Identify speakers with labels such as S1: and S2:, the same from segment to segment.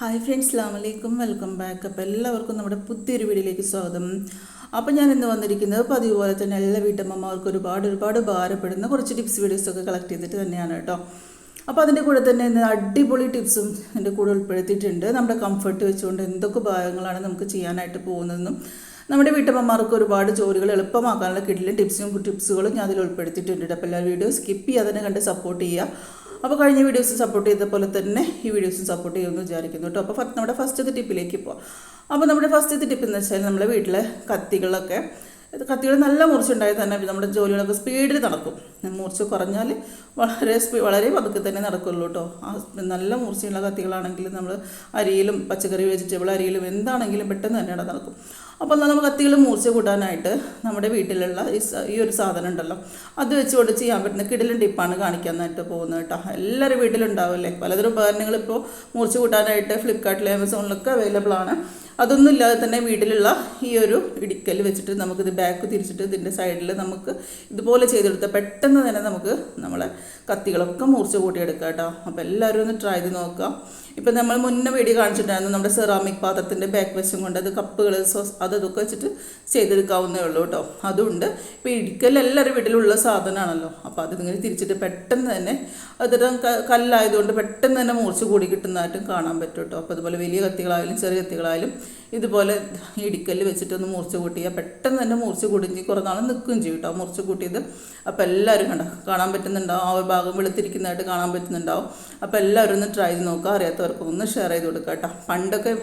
S1: Hi friends അസ്ലാം വലൈക്കും welcome back അപ്പോൾ എല്ലാവർക്കും നമ്മുടെ പുതിയൊരു വീഡിയോയിലേക്ക് സ്വാഗതം. അപ്പോൾ ഞാൻ ഇന്ന് വന്നിരിക്കുന്നത് പതിവ് പോലെ തന്നെ എല്ലാ വീട്ടമ്മമാർക്കും ഒരുപാട് ഒരുപാട് ഭാരപ്പെടുന്ന കുറച്ച് ടിപ്സ് വീഡിയോസൊക്കെ കളക്ട് ചെയ്തിട്ട് തന്നെയാണ് കേട്ടോ. അപ്പോൾ അതിന്റെ കൂടെ തന്നെ ഇന്ന് അടിപൊളി ടിപ്സും എന്റെ കൂടെ ഉൾപ്പെടുത്തിയിട്ടുണ്ട്. നമ്മുടെ കംഫർട്ട് വെച്ചുകൊണ്ട് എന്തൊക്കെ ഭാഗങ്ങളാണ് നമുക്ക് ചെയ്യാനായിട്ട് പോകുന്നതെന്നും നമ്മുടെ വീട്ടമ്മമാർക്ക് ഒരുപാട് ജോലികൾ എളുപ്പമാക്കാനുള്ള കിട്ടില്ല ടിപ്സും ടിപ്സുകളും ഞാൻ അതിൽ ഉൾപ്പെടുത്തിയിട്ടുണ്ട് അപ്പോൾ എല്ലാ വീഡിയോ സ്കിപ്പ് ചെയ്യാതെ കണ്ട് സപ്പോർട്ട് ചെയ്യുക. അപ്പോൾ കഴിഞ്ഞ വീഡിയോസ് സപ്പോർട്ട് ചെയ്ത പോലെ തന്നെ ഈ വീഡിയോസും സപ്പോർട്ട് ചെയ്യുമെന്ന് വിചാരിക്കുന്നു കേട്ടോ. അപ്പോൾ നമ്മുടെ ഫസ്റ്റത്തെ ടിപ്പിലേക്ക് പോവാം. അപ്പോൾ നമ്മുടെ ഫസ്റ്റത്തെ ടിപ്പ് എന്ന് വെച്ചാൽ നമ്മുടെ വീട്ടിലെ കത്തികളൊക്കെ കത്തികൾ നല്ല മുറിച്ചുണ്ടായാൽ തന്നെ നമ്മുടെ ജോലികളൊക്കെ സ്പീഡിൽ നടക്കും. മൂർച്ച കുറഞ്ഞാൽ വളരെ സ്പീ വളരെ പതുക്കെ തന്നെ നടക്കുള്ളൂ കേട്ടോ. ആ നല്ല മൂർച്ചയുള്ള കത്തികളാണെങ്കിൽ നമ്മൾ അരിയിലും പച്ചക്കറി വെജിറ്റബിൾ അരിയിലും എന്താണെങ്കിലും പെട്ടെന്ന് തന്നെ നടക്കും. അപ്പോൾ നമ്മൾ കത്തികൾ മൂർച്ച കൂട്ടാനായിട്ട് നമ്മുടെ വീട്ടിലുള്ള ഈ ഒരു സാധനം ഉണ്ടല്ലോ. അത് വെച്ചുകൊണ്ട് ചെയ്യാൻ പറ്റുന്ന കിടിലും ടിപ്പാണ് കാണിക്കാനായിട്ട് പോകുന്നത് കേട്ടോ. എല്ലാവരും വീട്ടിലുണ്ടാവില്ലേ പലതരം ഉപകരണങ്ങൾ ഇപ്പോൾ മൂർച്ച കൂട്ടാനായിട്ട് ഫ്ലിപ്കാർട്ടിലും ആമസോണിലൊക്കെ അവൈലബിൾ ആണ്. അതൊന്നും ഇല്ലാതെ തന്നെ വീട്ടിലുള്ള ഈ ഒരു ഇടിക്കൽ വെച്ചിട്ട് നമുക്കിത് ബാക്ക് തിരിച്ചിട്ട് ഇതിന്റെ സൈഡിൽ നമുക്ക് ഇതുപോലെ ചെയ്തെടുത്താൽ പെട്ടെന്ന് തന്നെ നമുക്ക് നമ്മളെ കത്തികളൊക്കെ മൂർച്ച കൂട്ടിയെടുക്കാം കേട്ടോ. അപ്പോൾ എല്ലാവരും ഒന്ന് ട്രൈ ചെയ്ത് നോക്കുക. ഇപ്പം നമ്മൾ മുന്നേ വീഡിയോ കാണിച്ചിട്ടുണ്ടായിരുന്നു നമ്മുടെ സെറാമിക് പാത്രത്തിന്റെ ബാക്ക് വശം കൊണ്ട് അത് കപ്പുകൾ സോസ് അതൊക്കെ വെച്ചിട്ട് ചെയ്തെടുക്കാവുന്നേ ഉള്ളൂ കേട്ടോ. അതുകൊണ്ട് ഇപ്പോൾ ഇടിക്കൽ എല്ലാവരും വീട്ടിലുള്ള സാധനമാണല്ലോ. അപ്പോൾ അതിങ്ങനെ തിരിച്ചിട്ട് പെട്ടെന്ന് തന്നെ അതിട്ട് കല്ലായതുകൊണ്ട് പെട്ടെന്ന് തന്നെ മൂർച്ച കൂടി കിട്ടുന്നതായിട്ടും കാണാൻ പറ്റും കേട്ടോ. അപ്പോൾ അതുപോലെ വലിയ കത്തികളായാലും ചെറിയ കത്തികളായാലും ഇതുപോലെ ഇടിക്കല്ല് വെച്ചിട്ടൊന്ന് മൂർച്ച കൂട്ടിയാൽ പെട്ടെന്ന് തന്നെ മൂർച്ച കൂടിഞ്ഞ് കുറേ നാൾ നിൽക്കുകയും ചെയ്യും കേട്ടോ മൂർച്ച കൂട്ടിയത്. അപ്പോൾ എല്ലാവരും കണ്ട കാണാൻ പറ്റുന്നുണ്ടാവും. ആ ഒരു ഭാഗം വെളുത്തിരിക്കുന്നതായിട്ട് കാണാൻ പറ്റുന്നുണ്ടാവും. അപ്പോൾ എല്ലാവരും ഒന്ന് ട്രൈ ചെയ്ത് നോക്കുക അറിയാത്തവർക്കൊന്ന് ഷെയർ ചെയ്ത് കൊടുക്കുക കേട്ടോ പണ്ടൊക്കെ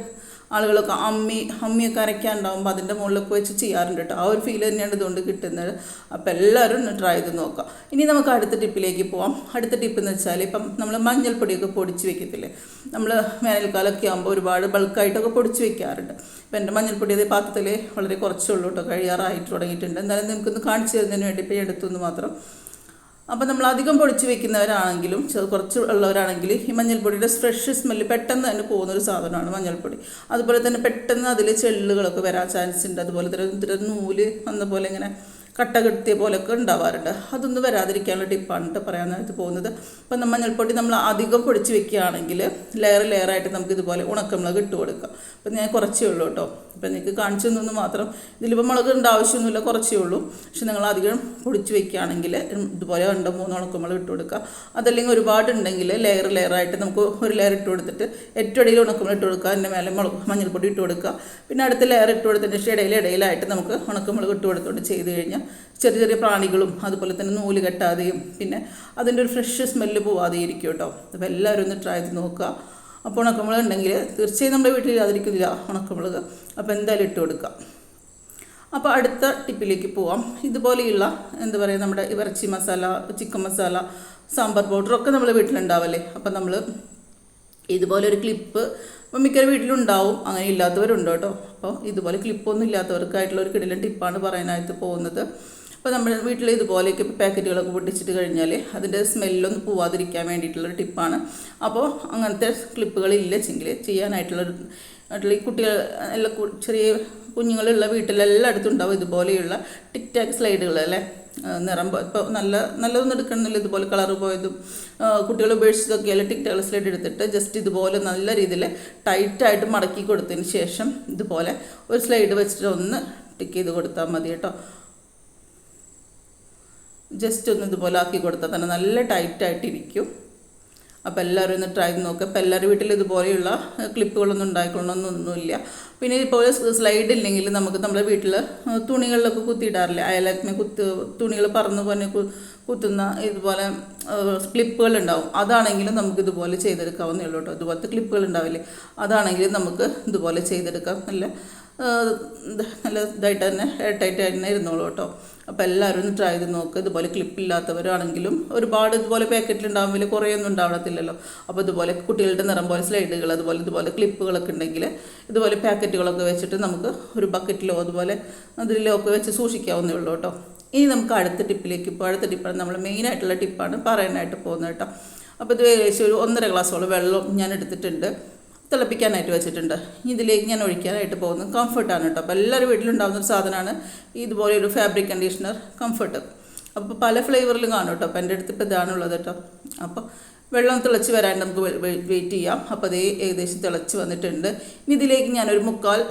S1: ആളുകളൊക്കെ അമ്മി അമ്മിയൊക്കെ അരയ്ക്കാനുണ്ടാകുമ്പോൾ അതിന്റെ മുകളിലൊക്കെ വെച്ച് ചെയ്യാറുണ്ട് കേട്ടോ ആ ഒരു ഫീൽ തന്നെയാണ് ഇതുകൊണ്ട് കിട്ടുന്നത്. അപ്പോൾ എല്ലാവരും ഒന്ന് ട്രൈ ചെയ്ത് നോക്കാം. ഇനി നമുക്ക് അടുത്ത ടിപ്പിലേക്ക് പോവാം. അടുത്ത ടിപ്പ് എന്ന് വെച്ചാൽ ഇപ്പം നമ്മൾ മഞ്ഞൾപ്പൊടിയൊക്കെ പൊടിച്ച് വെക്കത്തില്ലേ? നമ്മൾ വേനൽക്കാലമൊക്കെ ആകുമ്പോൾ ഒരുപാട് ബൾക്കായിട്ടൊക്കെ പൊടിച്ച് വെക്കാറുണ്ട്. ഇപ്പം എന്റെ മഞ്ഞൾപ്പൊടി അതേ പാത്രത്തിൽ വളരെ കുറച്ചുള്ളൂ കേട്ടോ കഴിയാറായിട്ട് തുടങ്ങിയിട്ടുണ്ട്. എന്തായാലും നിങ്ങൾക്കൊന്ന് കാണിച്ചു തരുന്നതിന് വേണ്ടി ഇപ്പോൾ എടുത്തു മാത്രം. അപ്പോൾ നമ്മൾ അധികം പൊടിച്ച് വെക്കുന്നവരാണെങ്കിലും ചെറു കുറച്ച് ഉള്ളവരാണെങ്കിൽ ഈ മഞ്ഞൾപ്പൊടിയുടെ ഫ്രഷ് സ്മെല്ല് പെട്ടെന്ന് തന്നെ പോകുന്ന ഒരു സാധനമാണ് മഞ്ഞൾപ്പൊടി. അതുപോലെ തന്നെ പെട്ടെന്ന് അതിൽ ചെള്ളുകളൊക്കെ വരാൻ ചാൻസ് ഉണ്ട്. അതുപോലെ തന്നെ നൂൽ വന്ന പോലെ ഇങ്ങനെ കട്ട കെട്ടിയ പോലെയൊക്കെ ഉണ്ടാവാറുണ്ട്. അതൊന്നും വരാതിരിക്കാനുള്ള ടിപ്പാണ് കേട്ടോ പറയാനായിട്ട് പോകുന്നത്. അപ്പം നമ്മൾ മഞ്ഞൾപ്പൊടി നമ്മൾ അധികം പൊടിച്ച് വെക്കുകയാണെങ്കിൽ ലെയർ ലെയറായിട്ട് നമുക്ക് ഇതുപോലെ ഉണക്കമുളക് ഇട്ട് കൊടുക്കാം. അപ്പം ഞാൻ കുറച്ചേ ഉള്ളൂ കേട്ടോ അപ്പം നിങ്ങൾക്ക് കാണിച്ചു തന്നു മാത്രം. ഇതിലിപ്പോൾ മുളക് ഉണ്ട് ആവശ്യമൊന്നുമില്ല കുറച്ചേ ഉള്ളൂ. പക്ഷെ നിങ്ങൾ അധികം പൊടിച്ച് വെക്കുകയാണെങ്കിൽ ഇതുപോലെ രണ്ടോ മൂന്നോ ഉണക്കമുളക് ഇട്ട് കൊടുക്കുക അതല്ലെങ്കിൽ ഒരുപാട് ഉണ്ടെങ്കിൽ ലെയർ ലെയറായിട്ട് നമുക്ക് ഒരു ലെയർ ഇട്ട് കൊടുത്തിട്ട് ഏറ്റവും ഇടയിൽ ഉണക്കമുളക് ഇട്ട് കൊടുക്കുക. അതിന്റെ മേലെ മുളക് മഞ്ഞൾപ്പൊടി ഇട്ട് കൊടുക്കുക. പിന്നെ അടുത്ത ലെയർ ഇട്ട് കൊടുത്തതിന് ശേഷം ഇടയിൽ ഇടയിലായിട്ട് നമുക്ക് ഉണക്കമുളക് ഇട്ട് കൊടുത്തോണ്ട് ചെയ്ത് കഴിഞ്ഞാൽ ചെറിയ ചെറിയ പ്രാണികളും അതുപോലെ തന്നെ നൂൽ കെട്ടാതെയും പിന്നെ അതിന്റെ ഒരു ഫ്രഷ് സ്മെല്ല് പോവാതെയും ഇരിക്കും കേട്ടോ. അപ്പോൾ എല്ലാവരും ഒന്ന് ട്രൈ ചെയ്ത് നോക്കുക. അപ്പോൾ ഉണക്കമുളക് ഉണ്ടെങ്കിൽ തീർച്ചയായും നമ്മുടെ വീട്ടിൽ ഇല്ലാതിരിക്കുന്നില്ല ഉണക്കമുളക്. അപ്പോൾ എന്തായാലും ഇട്ട് കൊടുക്കുക. അപ്പോൾ അടുത്ത ടിപ്പിലേക്ക് പോവാം. ഇതുപോലെയുള്ള എന്താ പറയുക നമ്മുടെ ഇറച്ചി മസാല ചിക്കൻ മസാല സാമ്പാർ പൗഡറൊക്കെ നമ്മൾ വീട്ടിലുണ്ടാവല്ലേ? അപ്പം നമ്മൾ ഇതുപോലെ ഒരു ക്ലിപ്പ് ഇപ്പം മിക്ക വീട്ടിലുണ്ടാവും. അങ്ങനെ ഇല്ലാത്തവരുണ്ട് കേട്ടോ. അപ്പോൾ ഇതുപോലെ ക്ലിപ്പൊന്നും ഇല്ലാത്തവർക്കായിട്ടുള്ള ഒരു കിടിലൻ ടിപ്പാണ് പറയാനായിട്ട് പോകുന്നത്. അപ്പോൾ നമ്മൾ വീട്ടിൽ ഇതുപോലെയൊക്കെ പാക്കറ്റുകളൊക്കെ പൊട്ടിച്ചിട്ട് കഴിഞ്ഞാൽ അതിന്റെ സ്മെല്ലൊന്നും പോവാതിരിക്കാൻ വേണ്ടിയിട്ടുള്ളൊരു ടിപ്പാണ്. അപ്പോൾ അങ്ങനത്തെ ക്ലിപ്പുകൾ ഇല്ലെങ്കിൽ ചെയ്യാനായിട്ടുള്ളൊരു ആയിട്ടുള്ള കുട്ടികൾ എല്ലാ ചെറിയ കുഞ്ഞുങ്ങളുള്ള വീട്ടിലെല്ലായിടത്തും ഉണ്ടാവും ഇതുപോലെയുള്ള ടിക് ടാക് സ്ലൈഡുകൾ അല്ലേ? നിറം ഇപ്പോൾ നല്ല നല്ലതൊന്നും എടുക്കണമെന്നില്ല. ഇതുപോലെ കളർ പോയതും കുട്ടികൾ ഉപേക്ഷിച്ചതൊക്കെ അല്ല ടിക് സ്ലൈഡ് എടുത്തിട്ട് ജസ്റ്റ് ഇതുപോലെ നല്ല രീതിയിൽ ടൈറ്റായിട്ട് മടക്കി കൊടുത്തതിന് ശേഷം ഇതുപോലെ ഒരു സ്ലൈഡ് വെച്ചിട്ട് ഒന്ന് ടിക്ക് ചെയ്ത് കൊടുത്താൽ മതി കേട്ടോ. ജസ്റ്റ് ഒന്ന് ഇതുപോലെ ആക്കി കൊടുത്താൽ തന്നെ നല്ല ടൈറ്റായിട്ട് ഇരിക്കും. അപ്പോൾ എല്ലാവരും ഒന്ന് ട്രൈ നോക്കുക അപ്പോൾ എല്ലാവരുടെ വീട്ടിൽ ഇതുപോലെയുള്ള ക്ലിപ്പുകളൊന്നും ഉണ്ടായിക്കൊള്ളണമെന്നൊന്നുമില്ല പിന്നെ ഇതുപോലെ സ്ലൈഡ് ഇല്ലെങ്കിൽ നമുക്ക് നമ്മുടെ വീട്ടിൽ തുണികളിലൊക്കെ കുത്തിയിടാറില്ല? അയലക്മേ കുത്ത് തുണികൾ പറന്ന് പോലെ കുത്തുന്ന ഇതുപോലെ ക്ലിപ്പുകൾ ഉണ്ടാവും അതാണെങ്കിലും നമുക്ക് ഇതുപോലെ ചെയ്തെടുക്കാവുന്നേ ഉള്ളൂ കേട്ടോ. ഇതുപോലത്തെ ക്ലിപ്പുകൾ ഉണ്ടാവില്ലേ അതാണെങ്കിലും നമുക്ക് ഇതുപോലെ ചെയ്തെടുക്കാം. നല്ല നല്ല ഇതായിട്ട് തന്നെ എയർടൈറ്റ് തന്നെ ഇരുന്നോളൂ കേട്ടോ. അപ്പോൾ എല്ലാവരും ഒന്ന് ട്രൈ ചെയ്ത് നോക്കുക ഇതുപോലെ ക്ലിപ്പില്ലാത്തവരാണെങ്കിലും ഒരുപാട് ഇതുപോലെ പാക്കറ്റിലുണ്ടാകുമ്പോൾ കുറേയൊന്നും ഉണ്ടാവണത്തില്ലല്ലോ അപ്പോൾ ഇതുപോലെ കുട്ടികളുടെ നിറം പോലെ സ്ലൈഡുകൾ അതുപോലെ ഇതുപോലെ ക്ലിപ്പുകളൊക്കെ ഉണ്ടെങ്കിൽ ഇതുപോലെ പാക്കറ്റുകളൊക്കെ വെച്ചിട്ട് നമുക്ക് ഒരു ബക്കറ്റിലോ അതുപോലെ അതിലോ ഒക്കെ വെച്ച് സൂക്ഷിക്കാവുന്നേ ഉള്ളൂ കേട്ടോ. ഇനി നമുക്ക് അടുത്ത ടിപ്പിലേക്ക് ഇപ്പോൾ അടുത്ത ടിപ്പാണ് നമ്മൾ മെയിനായിട്ടുള്ള ടിപ്പാണ് പറയാനായിട്ട് പോകുന്നത് കേട്ടോ. അപ്പോൾ ഇത് ഏകദേശം ഒരു ഒന്നര ഗ്ലാസ്സോളം വെള്ളം ഞാൻ എടുത്തിട്ടുണ്ട്. തിളപ്പിക്കാനായിട്ട് വെച്ചിട്ടുണ്ട്. ഇതിലേക്ക് ഞാൻ ഒഴിക്കാനായിട്ട് പോകുന്നത് കംഫർട്ടാണ് കേട്ടോ. അപ്പോൾ എല്ലാവരും വീട്ടിലുണ്ടാകുന്ന ഒരു സാധനമാണ്. ഇതുപോലെ ഒരു ഫാബ്രിക് കണ്ടീഷണർ കംഫർട്ട് അപ്പോൾ പല ഫ്ലേവറിലും കാണും കേട്ടോ. അപ്പോൾ എന്റെ അടുത്ത് ഇപ്പോൾ ഇതാണുള്ളത് കേട്ടോ. അപ്പോൾ വെള്ളം തിളച്ച് വരാൻ നമുക്ക് വെയിറ്റ് ചെയ്യാം. അപ്പോൾ അതേ ഏകദേശം തിളച്ച് വന്നിട്ടുണ്ട്. ഇനി ഇതിലേക്ക് ഞാനൊരു മുക്കാൽ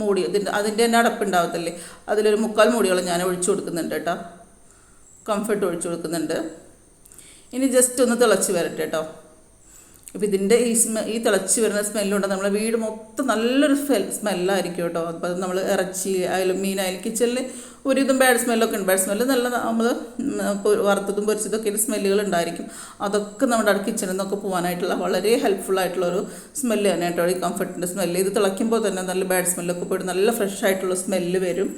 S1: മൂടി ഇതിന്റെ അതിന്റെ തന്നെ അടപ്പുണ്ടാവത്തില്ലേ അതിലൊരു മുക്കാൽ മൂടിയോളം ഞാൻ ഒഴിച്ചു കൊടുക്കുന്നുണ്ട് കേട്ടോ. കംഫർട്ട് ഒഴിച്ചു കൊടുക്കുന്നുണ്ട്. ഇനി ജസ്റ്റ് ഒന്ന് തിളച്ച് വരട്ടെ കേട്ടോ. അപ്പോൾ ഇതിന്റെ ഈ സ്മെ ഈ തിളച്ച് വരുന്ന സ്മെല്ലുണ്ട് നമ്മളെ വീട് മൊത്തം നല്ലൊരു സ്മെല്ലായിരിക്കും കേട്ടോ. അപ്പോൾ അത് നമ്മൾ ഇറച്ചി ആയാലും മീനായാലും കിച്ചണിൽ ഒരുവിധം ബാഡ് സ്മെല്ലൊക്കെ ഉണ്ട്. ബാഡ് സ്മെല്ല് നല്ല നമ്മൾ വറുത്തതും പൊരിച്ചതൊക്കെ സ്മെല്ലുകൾ ഉണ്ടായിരിക്കും. അതൊക്കെ നമ്മുടെ കിച്ചണിൽ നിന്നൊക്കെ പോകാനായിട്ടുള്ള വളരെ ഹെൽപ്ഫുൾ ആയിട്ടുള്ള ഒരു സ്മെല്ല് തന്നെ കേട്ടോ. ഈ കംഫർട്ടിന്റെ സ്മെല്ല് ഇത് തിളയ്ക്കുമ്പോൾ തന്നെ നല്ല ബാഡ് സ്മെല്ലൊക്കെ പോയിട്ട് നല്ല ഫ്രഷ് ആയിട്ടുള്ള സ്മെല്ല് വരും.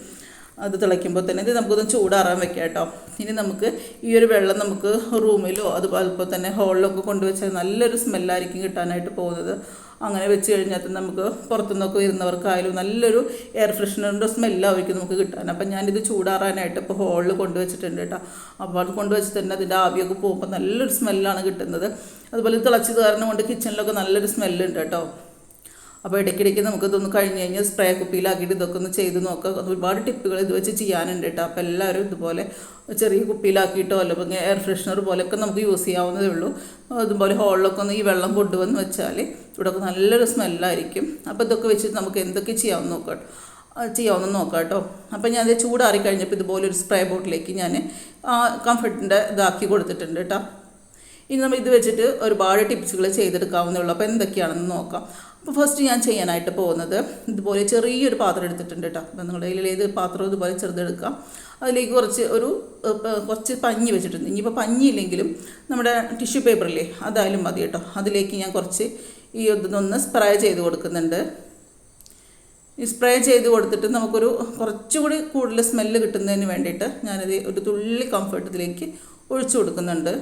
S1: അത് തിളയ്ക്കുമ്പോൾ തന്നെ. ഇത് നമുക്കൊന്ന് ചൂടാറാൻ വെക്കാം കേട്ടോ. ഇനി നമുക്ക് ഈ ഒരു വെള്ളം നമുക്ക് റൂമിലോ അതുപോലെ തന്നെ ഹോളിലൊക്കെ കൊണ്ടുവച്ചാൽ നല്ലൊരു സ്മെല്ലായിരിക്കും കിട്ടാനായിട്ട് പോകുന്നത്. അങ്ങനെ വെച്ച് കഴിഞ്ഞാൽ തന്നെ നമുക്ക് പുറത്തുനിന്നൊക്കെ വരുന്നവർക്കായാലും നല്ലൊരു എയർ ഫ്രഷ്നറിന്റെ സ്മെല്ലായിരിക്കും നമുക്ക് കിട്ടാൻ. അപ്പം ഞാനിത് ചൂടാറാനായിട്ട് ഇപ്പോൾ ഹോളിൽ കൊണ്ടുവച്ചിട്ടുണ്ട് കേട്ടോ. അപ്പോൾ അത് കൊണ്ടുവച്ച് തന്നെ അതിന്റെ ആവിയൊക്കെ പോകുമ്പോൾ നല്ലൊരു സ്മെല്ലാണ് കിട്ടുന്നത്. അതുപോലെ തിളച്ചത് കാരണം കിച്ചണിലൊക്കെ നല്ലൊരു സ്മെല്ലുണ്ട് കേട്ടോ. അപ്പോൾ ഇടയ്ക്കിടയ്ക്ക് നമുക്ക് ഇതൊന്ന് കഴിഞ്ഞ് കഴിഞ്ഞാൽ സ്പ്രേ കുപ്പിയിലാക്കിയിട്ട് ഇതൊക്കെ ഒന്ന് ചെയ്ത് നോക്കാം. ഒരുപാട് ടിപ്പുകൾ ഇത് വെച്ച് ചെയ്യാനുണ്ട് കേട്ടോ. അപ്പോൾ എല്ലാവരും ഇതുപോലെ ചെറിയ കുപ്പിയിലാക്കിയിട്ടോ അല്ലെങ്കിൽ എയർ ഫ്രഷ്നർ പോലെയൊക്കെ നമുക്ക് യൂസ് ചെയ്യാവുന്നതേ ഉള്ളൂ. അതുപോലെ ഹോളിലൊക്കെ ഒന്ന് ഈ വെള്ളം കൊണ്ടുവന്ന് വെച്ചാൽ ഇവിടെയൊക്കെ നല്ലൊരു സ്മെല്ലായിരിക്കും അപ്പോൾ ഇതൊക്കെ വെച്ചിട്ട് നമുക്ക് എന്തൊക്കെ ചെയ്യാമെന്ന് നോക്കാം. ചെയ്യാവുന്ന നോക്കാം കേട്ടോ. അപ്പോൾ ഞാൻ അത് ചൂടാറി കഴിഞ്ഞപ്പോൾ ഇതുപോലെ ഒരു സ്പ്രേ ബോട്ടിലേക്ക് ഞാൻ കംഫർട്ടിന്റെ ഇതാക്കി കൊടുത്തിട്ടുണ്ട് കേട്ടോ. ഇനി നമ്മൾ ഇത് വെച്ചിട്ട് ഒരുപാട് ടിപ്സുകൾ ചെയ്തെടുക്കാവുന്നേ ഉള്ളൂ. അപ്പോൾ എന്തൊക്കെയാണെന്ന് നോക്കാം. അപ്പോൾ ഫസ്റ്റ് ഞാൻ ചെയ്യാനായിട്ട് പോകുന്നത് ഇതുപോലെ ചെറിയൊരു പാത്രം എടുത്തിട്ടുണ്ട് കേട്ടോ. അപ്പോൾ നിങ്ങളുടെ കയ്യിൽ ഏത് പാത്രം ഇതുപോലെ ചെറുതെടുക്കാം അതിലേക്ക് കുറച്ച് ഒരു കുറച്ച് പഞ്ഞി വെച്ചിട്ടുണ്ട്. ഇനിയിപ്പോൾ പഞ്ഞിയില്ലെങ്കിലും നമ്മുടെ ടിഷ്യൂ പേപ്പറില്ലേ അതായാലും മതി കേട്ടോ. അതിലേക്ക് ഞാൻ കുറച്ച് ഈ ഇതൊന്ന് സ്പ്രേ ചെയ്ത് കൊടുക്കുന്നുണ്ട്. ഈ സ്പ്രേ ചെയ്ത് കൊടുത്തിട്ട് നമുക്കൊരു കുറച്ചുകൂടി കൂടുതൽ സ്മെല്ല് കിട്ടുന്നതിന് വേണ്ടിയിട്ട് ഞാനത് ഒരു തുള്ളി കംഫർട്ട് ഇതിലേക്ക് ഒഴിച്ചു കൊടുക്കുന്നുണ്ട്.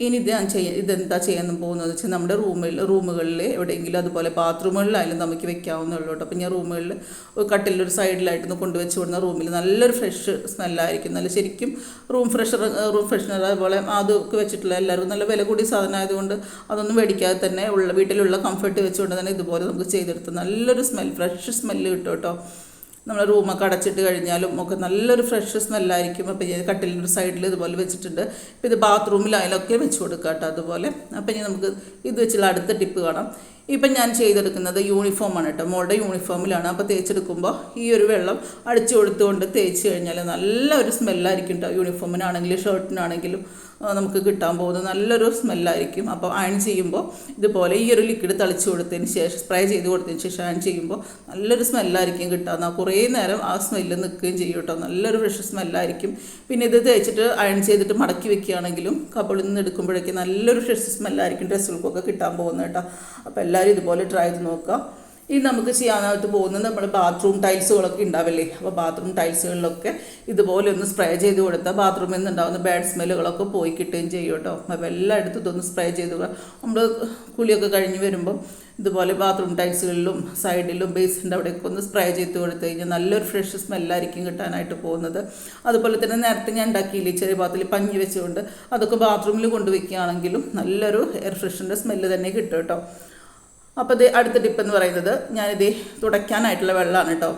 S1: ഇനി ഇത് ഞാൻ ചെയ്യാൻ ഇതെന്താ ചെയ്യാൻ പോകുന്നത് വെച്ചാൽ നമ്മുടെ റൂമിൽ റൂമുകളിൽ എവിടെയെങ്കിലും അതുപോലെ ബാത്റൂമുകളിലായാലും നമുക്ക് വെക്കാവുന്നേ ഉള്ളൂ കേട്ടോ. അപ്പോൾ ഞാൻ റൂമുകളിൽ ഒരു കട്ടിലൊരു സൈഡിലായിട്ടൊന്ന് കൊണ്ടുവച്ച് വിടുന്ന റൂമിൽ നല്ലൊരു ഫ്രഷ് സ്മെല്ലായിരിക്കും. നല്ല ശരിക്കും റൂം ഫ്രഷർ റൂം ഫ്രഷ്നർ അതുപോലെ അതൊക്കെ വെച്ചിട്ടുള്ള എല്ലാവർക്കും നല്ല വില കൂടിയ സാധനം ആയതുകൊണ്ട് അതൊന്നും മേടിക്കാതെ തന്നെ ഉള്ള വീട്ടിലുള്ള കംഫർട്ട് വെച്ചുകൊണ്ട് തന്നെ ഇതുപോലെ നമുക്ക് ചെയ്തെടുത്ത് നല്ലൊരു സ്മെൽ ഫ്രഷ് സ്മെല്ല് കിട്ടും കേട്ടോ. നമ്മൾ റൂമൊക്കെ അടച്ചിട്ട് കഴിഞ്ഞാലും ഒക്കെ നല്ലൊരു ഫ്രഷ് സ്മെല്ലായിരിക്കും. അപ്പോൾ ഞാൻ കട്ടിലിന്റെ സൈഡിൽ ഇതുപോലെ വെച്ചിട്ടുണ്ട്. ഇപ്പോൾ ഇത് ബാത്റൂമിലായാലൊക്കെ വെച്ച് കൊടുക്കുക കേട്ടോ അതുപോലെ. അപ്പോൾ ഇനി നമുക്ക് ഇത് വെച്ചുള്ള അടുത്ത ടിപ്പ് കാണാം. ഇപ്പം ഞാൻ ചെയ്തെടുക്കുന്നത് യൂണിഫോമാണ് കേട്ടോ മോളുടെ യൂണിഫോമിലാണ്. അപ്പോൾ തേച്ചെടുക്കുമ്പോൾ ഈ ഒരു വെള്ളം അടിച്ചു കൊടുത്തുകൊണ്ട് തേച്ച് കഴിഞ്ഞാൽ നല്ല ഒരു സ്മെല്ലായിരിക്കും കേട്ടോ യൂണിഫോമിനാണെങ്കിലും ഷർട്ടിനാണെങ്കിലും. നമുക്ക് കിട്ടാൻ പോകുന്നത് നല്ലൊരു സ്മെല്ലായിരിക്കും. അപ്പോൾ അയൺ ചെയ്യുമ്പോൾ ഇതുപോലെ ഈ ഒരു ലിക്വിഡ് തളിച്ചു കൊടുത്തതിന് ശേഷം സ്പ്രേ ചെയ്ത് കൊടുത്തതിന് ശേഷം അയൺ ചെയ്യുമ്പോൾ നല്ലൊരു സ്മെല്ലായിരിക്കും കിട്ടാവുന്ന കുറേ നേരം ആ സ്മെല്ല് നിൽക്കുകയും ചെയ്യും കേട്ടോ. നല്ലൊരു ഫ്രഷ് സ്മെല്ലായിരിക്കും. പിന്നെ ഇത് തേച്ചിട്ട് അയൺ ചെയ്തിട്ട് മടക്കി വെക്കുകയാണെങ്കിലും കബളിൽ നിന്ന് എടുക്കുമ്പോഴേക്കും നല്ലൊരു ഫ്രഷ് സ്മെല്ലായിരിക്കും ഡ്രസ്സുകൾക്കൊക്കെ കിട്ടാൻ പോകുന്നത് കേട്ടോ. അപ്പോൾ എല്ലാവരും ഇതുപോലെ ട്രൈ ചെയ്ത് നോക്കുക. ഇനി നമുക്ക് ചെയ്യാനായിട്ട് പോകുന്നത് നമ്മുടെ ബാത്റൂം ടൈൽസുകളൊക്കെ ഉണ്ടാവില്ലേ? അപ്പോൾ ബാത്റൂം ടൈൽസുകളിലൊക്കെ ഇതുപോലെ ഒന്ന് സ്പ്രേ ചെയ്ത് കൊടുത്താൽ ബാത്റൂമിൽ നിന്ന് ഉണ്ടാകുന്ന ബാഡ് സ്മെല്ലുകളൊക്കെ പോയി കിട്ടുകയും ചെയ്യും കേട്ടോ. അപ്പോൾ എല്ലായിടത്തും ഇതൊന്ന് സ്പ്രേ ചെയ്ത് നമ്മൾ കുളിയൊക്കെ കഴിഞ്ഞ് വരുമ്പം ഇതുപോലെ ബാത്റൂം ടൈൽസുകളിലും സൈഡിലും ബേസിന്റെ അവിടെയൊക്കെ ഒന്ന് സ്പ്രേ ചെയ്ത് കൊടുത്തു കഴിഞ്ഞാൽ നല്ലൊരു ഫ്രഷ് സ്മെല്ലായിരിക്കും കിട്ടാനായിട്ട് പോകുന്നത്. അതുപോലെ തന്നെ നേരത്തെ ഞാൻ ഉണ്ടാക്കിയില്ലേ ചെറിയ പാത്രത്തിൽ പഞ്ഞി വെച്ചുകൊണ്ട് അതൊക്കെ ബാത്റൂമിൽ കൊണ്ടുവയ്ക്കുകയാണെങ്കിലും നല്ലൊരു എയർ ഫ്രഷിന്റെ സ്മെല്ല് തന്നെ കിട്ടും കേട്ടോ. അപ്പോൾ ഇത് അടുത്ത ടിപ്പ് എന്ന് പറയുന്നത് ഞാനിത് തുടയ്ക്കാനായിട്ടുള്ള വെള്ളമാണ് കേട്ടോ.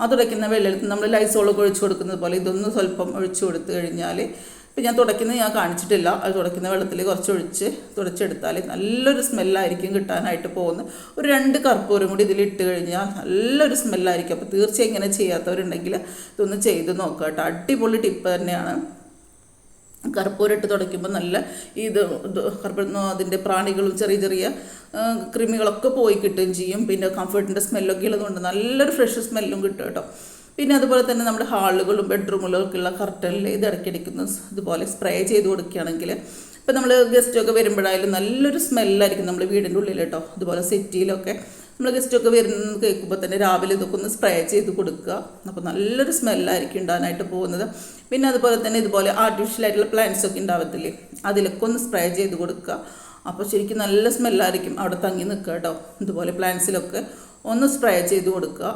S1: ആ തുടയ്ക്കുന്ന വെള്ളത്തിൽ നമ്മൾ ലൈസോളൊക്കെ ഒഴിച്ചു കൊടുക്കുന്നത് പോലെ ഇതൊന്ന് സ്വല്പം ഒഴിച്ചു കൊടുത്തു കഴിഞ്ഞാൽ ഇപ്പം ഞാൻ തുടയ്ക്കുന്നത് ഞാൻ കാണിച്ചിട്ടില്ല. അത് തുടയ്ക്കുന്ന വെള്ളത്തിൽ കുറച്ച് ഒഴിച്ച് തുടച്ചെടുത്താൽ നല്ലൊരു സ്മെല്ലായിരിക്കും കിട്ടാനായിട്ട് പോകുന്നത്. ഒരു രണ്ട് കർപ്പൂരം കൂടി ഇതിലിട്ട് കഴിഞ്ഞാൽ നല്ലൊരു സ്മെല്ലായിരിക്കും അപ്പോൾ തീർച്ചയായും ഇങ്ങനെ ചെയ്യാത്തവരുണ്ടെങ്കിൽ ഇതൊന്ന് ചെയ്ത് നോക്കുക കേട്ടോ. അടിപൊളി ടിപ്പ് തന്നെയാണ്. കർപ്പൂരിട്ട് തുടയ്ക്കുമ്പോൾ നല്ല ഇത് കർപ്പൂരം അതിന്റെ പ്രാണികളും ചെറിയ ചെറിയ കൃമികളൊക്കെ പോയി കിട്ടുകയും ചെയ്യും. പിന്നെ കംഫർട്ടിന്റെ സ്മെല്ലൊക്കെ ഉള്ളതുകൊണ്ട് നല്ലൊരു ഫ്രഷ് സ്മെല്ലും കിട്ടും കേട്ടോ. പിന്നെ അതുപോലെ തന്നെ നമ്മുടെ ഹാളുകളും ബെഡ്റൂമുകളും ഒക്കെയുള്ള കർട്ടനിൽ ഇത് ഇടയ്ക്കിടയ്ക്കുന്ന ഇതുപോലെ സ്പ്രേ ചെയ്ത് കൊടുക്കുകയാണെങ്കിൽ ഇപ്പം നമ്മൾ ഗസ്റ്റൊക്കെ വരുമ്പോഴായാലും നല്ലൊരു സ്മെല്ലായിരിക്കും നമ്മുടെ വീടിന്റെ ഉള്ളിൽ കേട്ടോ. അതുപോലെ സിറ്റിയിലൊക്കെ നമ്മൾ ഗസ്റ്റൊക്കെ വരുന്ന കേൾക്കുമ്പോൾ തന്നെ രാവിലെ ഇതൊക്കെ ഒന്ന് സ്പ്രേ ചെയ്ത് കൊടുക്കുക. അപ്പോൾ നല്ലൊരു സ്മെല്ലായിരിക്കും ഉണ്ടാകാനായിട്ട് പോകുന്നത്. പിന്നെ അതുപോലെ തന്നെ ഇതുപോലെ ആർട്ടിഫിഷ്യലായിട്ടുള്ള പ്ലാന്റ്സ് ഒക്കെ ഉണ്ടാവത്തില്ലേ അതിലൊക്കെ ഒന്ന് സ്പ്രേ ചെയ്ത് കൊടുക്കുക. അപ്പോൾ ശരിക്കും നല്ല സ്മെല്ലായിരിക്കും അവിടെ തങ്ങി നിൽക്കുക കേട്ടോ ഇതുപോലെ പ്ലാന്റ്സിലൊക്കെ ഒന്ന് സ്പ്രേ ചെയ്ത് കൊടുക്കുക.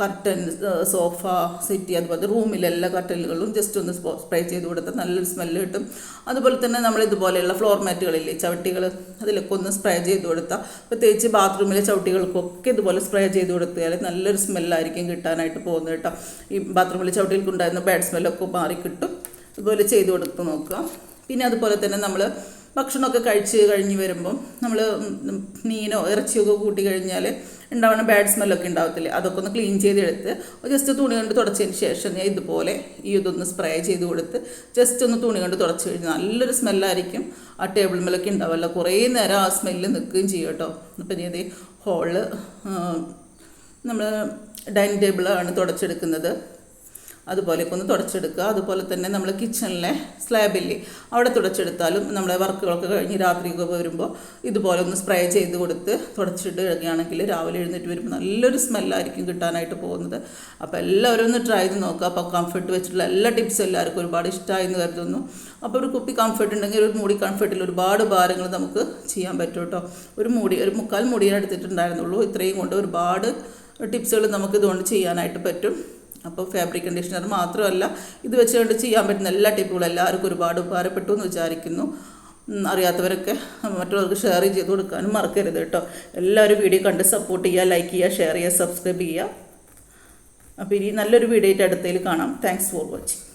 S1: കർട്ടൻ സോഫ സെറ്റി അതുപോലെ റൂമിലെല്ലാ കർട്ടനുകളും ജസ്റ്റ് ഒന്ന് സ്പ്രേ ചെയ്ത് കൊടുത്താൽ നല്ലൊരു സ്മെല്ല് കിട്ടും. അതുപോലെ തന്നെ നമ്മൾ ഇതുപോലെയുള്ള ഫ്ലോർ മാറ്റുകളില്ലേ ചവിട്ടികൾ അതിലൊക്കെ ഒന്ന് സ്പ്രേ ചെയ്ത് കൊടുത്താൽ പ്രത്യേകിച്ച് ബാത്റൂമിലെ ചവിട്ടികൾക്കൊക്കെ ഇതുപോലെ സ്പ്രേ ചെയ്ത് കൊടുത്താൽ നല്ലൊരു സ്മെല്ലായിരിക്കും കിട്ടാനായിട്ട് പോകുന്നത് കേട്ടോ. ഈ ബാത്റൂമിലെ ചവിട്ടികൾക്ക് ഉണ്ടായിരുന്ന ബാഡ് സ്മെല്ലൊക്കെ മാറി കിട്ടും ഇതുപോലെ ചെയ്ത് കൊടുത്ത് നോക്കുക. പിന്നെ അതുപോലെ തന്നെ നമ്മൾ ഭക്ഷണമൊക്കെ കഴിച്ച് കഴിഞ്ഞ് വരുമ്പം നമ്മൾ മീനോ ഇറച്ചിയൊക്കെ കൂട്ടി കഴിഞ്ഞാൽ ഉണ്ടാവുന്ന ബാഡ് സ്മെല്ലൊക്കെ ഉണ്ടാവത്തില്ലേ? അതൊക്കെ ഒന്ന് ക്ലീൻ ചെയ്തെടുത്ത് ജസ്റ്റ് തുണി കൊണ്ട് തുടച്ചതിന് ശേഷം ഞാൻ ഇതുപോലെ ഈ ഇതൊന്ന് സ്പ്രേ ചെയ്ത് കൊടുത്ത് ജസ്റ്റ് ഒന്ന് തുണി കൊണ്ട് തുടച്ച് കഴിഞ്ഞാൽ നല്ലൊരു സ്മെല്ലായിരിക്കും ആ ടേബിൾ മേലൊക്കെ ഉണ്ടാവില്ല. കുറേ നേരം ആ സ്മെല്ല് നിൽക്കുകയും ചെയ്യും കേട്ടോ. അപ്പം ഞാൻ ഹോൾ നമ്മൾ ഡൈനിങ് ടേബിളാണ് തുടച്ചെടുക്കുന്നത്. അതുപോലെയൊക്കെ ഒന്ന് തുടച്ചെടുക്കുക. അതുപോലെ തന്നെ നമ്മൾ കിച്ചണിലെ സ്ലാബില്ലേ അവിടെ തുടച്ചെടുത്താലും നമ്മളെ വർക്കുകളൊക്കെ കഴിഞ്ഞ് രാത്രിയൊക്കെ വരുമ്പോൾ ഇതുപോലെ ഒന്ന് സ്പ്രേ ചെയ്ത് കൊടുത്ത് തുടച്ചിട്ട് കഴിയുകയാണെങ്കിൽ രാവിലെ എഴുന്നേറ്റ് വരുമ്പോൾ നല്ലൊരു സ്മെല്ലായിരിക്കും കിട്ടാനായിട്ട് പോകുന്നത്. അപ്പോൾ എല്ലാവരും ഒന്ന് ട്രൈ ചെയ്ത് നോക്കുക. അപ്പോൾ കംഫർട്ട് വെച്ചിട്ടുള്ള എല്ലാ ടിപ്സും എല്ലാവർക്കും ഒരുപാട് ഇഷ്ടമായി എന്ന് കരുതുന്നു. അപ്പോൾ ഒരു കുപ്പി കംഫർട്ട് ഉണ്ടെങ്കിൽ ഒരു മൂടി കംഫർട്ടിൽ ഒരുപാട് ഭാരങ്ങൾ നമുക്ക് ചെയ്യാൻ പറ്റും കേട്ടോ. ഒരു മൂടി ഒരു മുക്കാൽ മുടിയാണ് എടുത്തിട്ടുണ്ടായിരുന്നുള്ളൂ. ഇത്രയും കൊണ്ട് ഒരുപാട് ടിപ്സുകൾ നമുക്ക് ഇതുകൊണ്ട് ചെയ്യാനായിട്ട് പറ്റും. അപ്പോൾ ഫാബ്രിക് കണ്ടീഷണർ മാത്രമല്ല ഇത് വെച്ചുകൊണ്ട് ചെയ്യാൻ പറ്റുന്ന എല്ലാ ടിപ്പുകളും എല്ലാവർക്കും ഒരുപാട് ഉപകാരപ്പെട്ടു എന്ന് വിചാരിക്കുന്നു. അറിയാത്തവരൊക്കെ മറ്റുള്ളവർക്ക് ഷെയർ ചെയ്ത് കൊടുക്കാനും മറക്കരുത് കേട്ടോ. എല്ലാവരും വീഡിയോ കണ്ട് സപ്പോർട്ട് ചെയ്യുക ലൈക്ക് ചെയ്യുക ഷെയർ ചെയ്യുക സബ്സ്ക്രൈബ് ചെയ്യുക. അപ്പോൾ ഇനി നല്ലൊരു വീഡിയോ ആയിട്ട് അടുത്തതിൽ കാണാം. Thanks for watching